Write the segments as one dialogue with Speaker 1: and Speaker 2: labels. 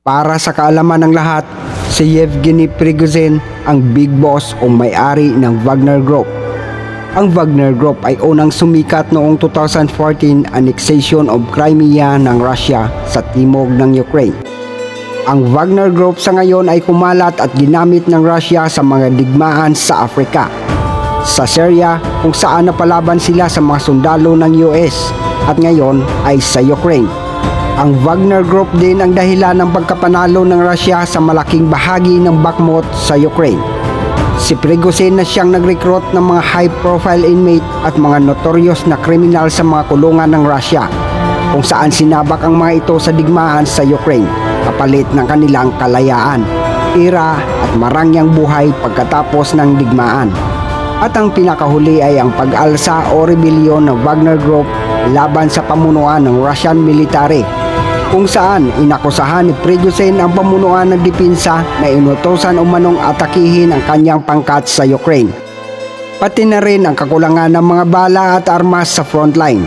Speaker 1: Para sa kaalaman ng lahat, si Yevgeny Prigozhin ang big boss o may-ari ng Wagner Group. Ang Wagner Group ay unang sumikat noong 2014 annexation of Crimea ng Russia sa timog ng Ukraine. Ang Wagner Group sa ngayon ay kumalat at ginamit ng Russia sa mga digmaan sa Afrika. Sa Syria kung saan napalaban sila sa mga sundalo ng US at ngayon ay sa Ukraine. Ang Wagner Group din ang dahilan ng pagkapanalo ng Russia sa malaking bahagi ng Bakhmut sa Ukraine. Si Prigozhin na siyang nag-recruit ng mga high-profile inmate at mga notorious na kriminal sa mga kulungan ng Russia kung saan sinabak ang mga ito sa digmaan sa Ukraine kapalit ng kanilang kalayaan, tira at marangyang buhay pagkatapos ng digmaan. At ang pinakahuli ay ang pag-alsa o rebellion ng Wagner Group laban sa pamunuan ng Russian military kung saan inakusahan ni Prigozhin ang pamunuan ng dipinsa na inutosan umanong atakihin ang kanyang pangkat sa Ukraine. Pati na rin ang kakulangan ng mga bala at armas sa frontline.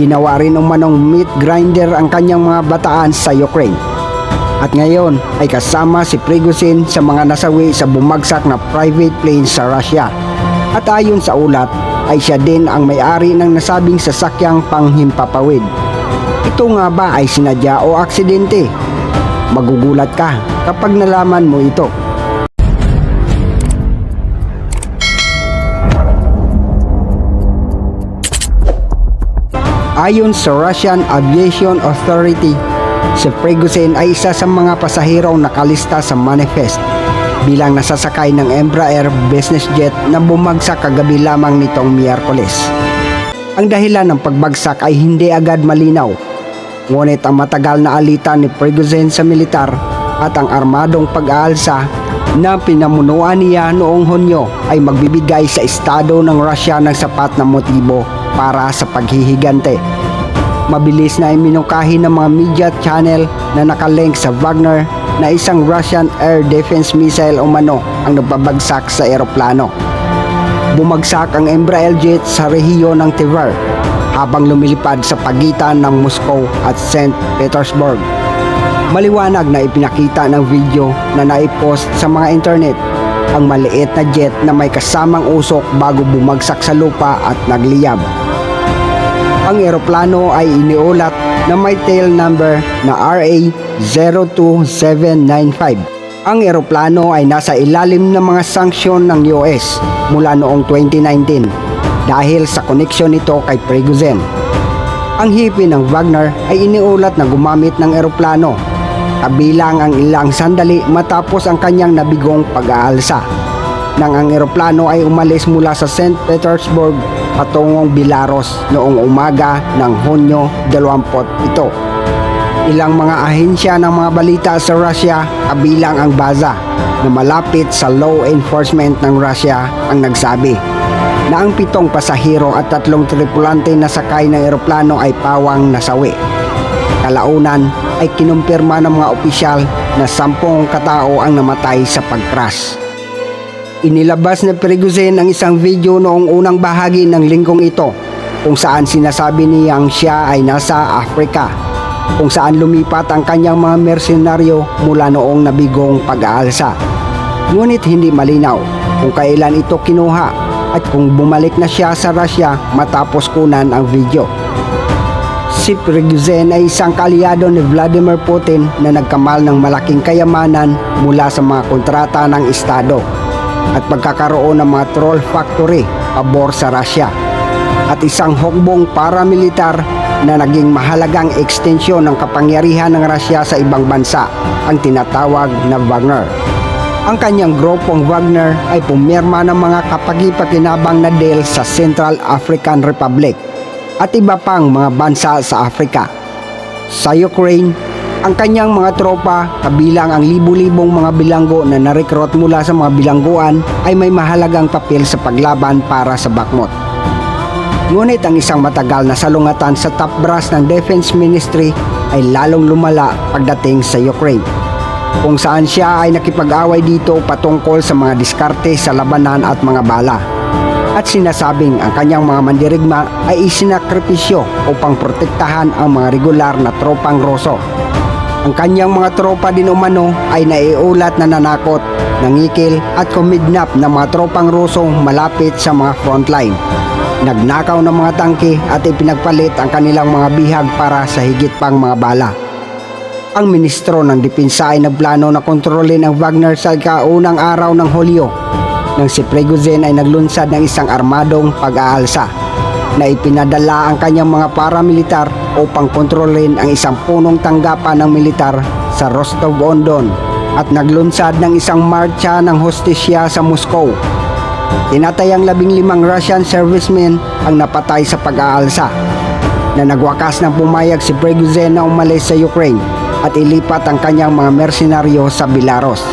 Speaker 1: Ginawa rin umanong meat grinder ang kanyang mga bataan sa Ukraine. At ngayon ay kasama si Prigozhin sa mga nasawi sa bumagsak na private plane sa Russia. At ayon sa ulat, ay siya din ang may-ari ng nasabing sasakyang panghimpapawid. Ito nga ba ay sinadya o aksidente? Magugulat ka kapag nalaman mo ito. Ayon sa Russian Aviation Authority, si Prigozhin ay isa sa mga pasahirong nakalista sa manifest bilang nasasakay ng Embraer business jet na bumagsak kagabi lamang nitong Miyerkules. Ang dahilan ng pagbagsak ay hindi agad malinaw, ngunit ang matagal na alitan ni Prigozhin sa militar at ang armadong pag-aalsa na pinamunuan niya noong Hunyo ay magbibigay sa estado ng Russia ng sapat na motibo para sa paghihigante. Mabilis na iminungkahi ng mga media channel na nakalink sa Wagner na isang Russian air defense missile umano ang nagpabagsak sa eroplano. Bumagsak ang Embraer jet sa rehiyon ng Tver habang lumilipad sa pagitan ng Moscow at St. Petersburg. Maliwanag na ipinakita ng video na naipost sa mga internet ang maliit na jet na may kasamang usok bago bumagsak sa lupa at nagliyab. Ang eroplano ay iniulat na may tail number na RA02795. Ang eroplano ay nasa ilalim ng mga sanksyon ng US mula noong 2019 dahil sa koneksyon nito kay Prigozhin. Ang hipi ng Wagner ay iniulat na gumamit ng eroplano kabilang ang ilang sandali matapos ang kanyang nabigong pag-aalsa. Nang ang eroplano ay umalis mula sa St. Petersburg patungong Bilaros noong umaga ng Hunyo 27. Ilang mga ahensya ng mga balita sa Russia kabilang ang Baza na malapit sa law enforcement ng Russia ang nagsabi na ang pitong pasahero at tatlong tripulante na sakay ng eroplano ay pawang nasawi. Kalaunan ay kinumpirma ng mga opisyal na sampung katao ang namatay sa pagcrash. Inilabas na Prigozhin ang isang video noong unang bahagi ng linggong ito kung saan sinasabi niyang siya ay nasa Africa kung saan lumipat ang kanyang mga mersenaryo mula noong nabigong pag-aalsa. Ngunit hindi malinaw kung kailan ito kinuha at kung bumalik na siya sa Russia matapos kunan ang video. Si Prigozhin ay isang kalyado ni Vladimir Putin na nagkamal ng malaking kayamanan mula sa mga kontrata ng Estado at pagkakaroon ng mga troll factory pabor sa Russia at isang hukbong paramilitar na naging mahalagang ekstensyon ng kapangyarihan ng Russia sa ibang bansa ang tinatawag na Wagner. Ang kanyang grupong Wagner ay pumirma ng mga kapagi-pakinabang na deal sa Central African Republic at iba pang mga bansa sa Africa. Sa Ukraine, ang kanyang mga tropa, kabilang ang libu-libong mga bilanggo na narekrut mula sa mga bilangguan ay may mahalagang papel sa paglaban para sa Bakhmut. Ngunit ang isang matagal na salungatan sa top brass ng Defense Ministry ay lalong lumala pagdating sa Ukraine kung saan siya ay nakipag-away dito patungkol sa mga diskarte sa labanan at mga bala. At sinasabing ang kanyang mga mandirigma ay isinakripisyo upang protektahan ang mga regular na tropang Roso Ang kanyang mga tropa din umano ay naiulat na nanakot, nangikil at kumidnap ng mga tropang Ruso malapit sa mga frontline. Nagnakaw ng mga tangke at ipinagpalit ang kanilang mga bihag para sa higit pang mga bala. Ang ministro ng Depensa ay nagplano na kontrolin ang Wagner sa kaunang araw ng Hulyo nang si Prigozhin ay naglunsad ng isang armadong pag-aalsa na ipinadala ang kanyang mga paramilitar upang kontrolin ang isang punong tanggapan ng militar sa Rostov-on-Don at naglunsad ng isang marcha ng hostisya sa Moscow. Tinatayang labing limang Russian servicemen ang napatay sa pag-aalsa na nagwakas ng pumayag si Prigozhin na umalis sa Ukraine at ilipat ang kanyang mga mersenaryo sa Belarus.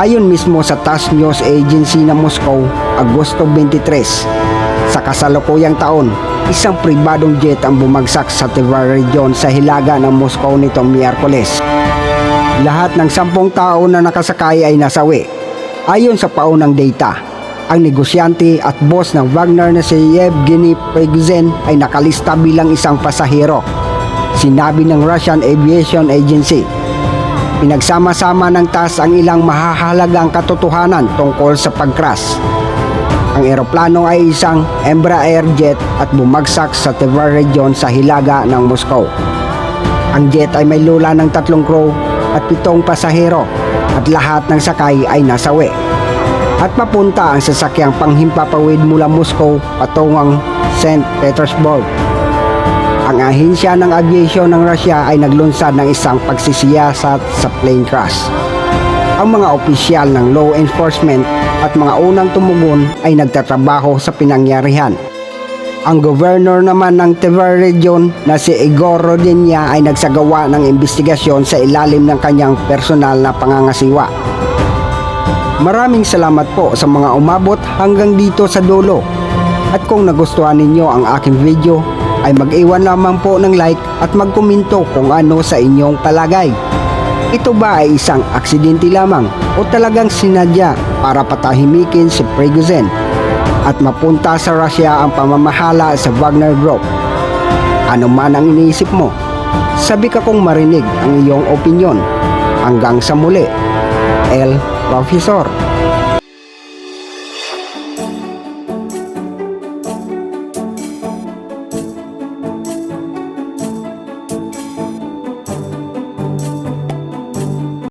Speaker 1: Ayon mismo sa TASS News Agency ng Moscow, Agosto 23, sa kasalukuyang taon, isang pribadong jet ang bumagsak sa Tver region sa hilaga ng Moscow nitong Miyerkules. Lahat ng sampung tao na nakasakay ay nasawi. Ayon sa paunang data, ang negosyante at boss ng Wagner na si Yevgeny Prigozhin ay nakalista bilang isang pasahero. Sinabi ng Russian Aviation Agency. Pinagsama-sama ng TASS ang ilang mahahalagang katotohanan tungkol sa pagcrash. Ang eroplano ay isang Embraer jet at bumagsak sa Tver region sa hilaga ng Moscow. Ang jet ay may lula ng tatlong crew at pitong pasahero at lahat ng sakay ay nasawi. At papunta ang sasakyang panghimpapawid mula Moscow patungong St. Petersburg. Ang ahensya ng aviation ng Russia ay naglunsad ng isang pagsisiyasat sa plane crash. Ang mga opisyal ng law enforcement at mga unang tumugon ay nagtatrabaho sa pinangyarihan. Ang governor naman ng Tver Region na si Igor Rodenya ay nagsagawa ng investigasyon sa ilalim ng kanyang personal na pangangasiwa. Maraming salamat po sa mga umabot hanggang dito sa dulo. At kung nagustuhan ninyo ang aking video, ay mag-iwan lamang po ng like at magkomento kung ano sa inyong palagay. Ito ba ay isang aksidente lamang o talagang sinadya para patahimikin si Prigozhin at mapunta sa Russia ang pamamahala sa Wagner Group? Ano man ang iniisip mo? Sabi ka kong marinig ang iyong opinyon. Hanggang sa muli, El Profesor.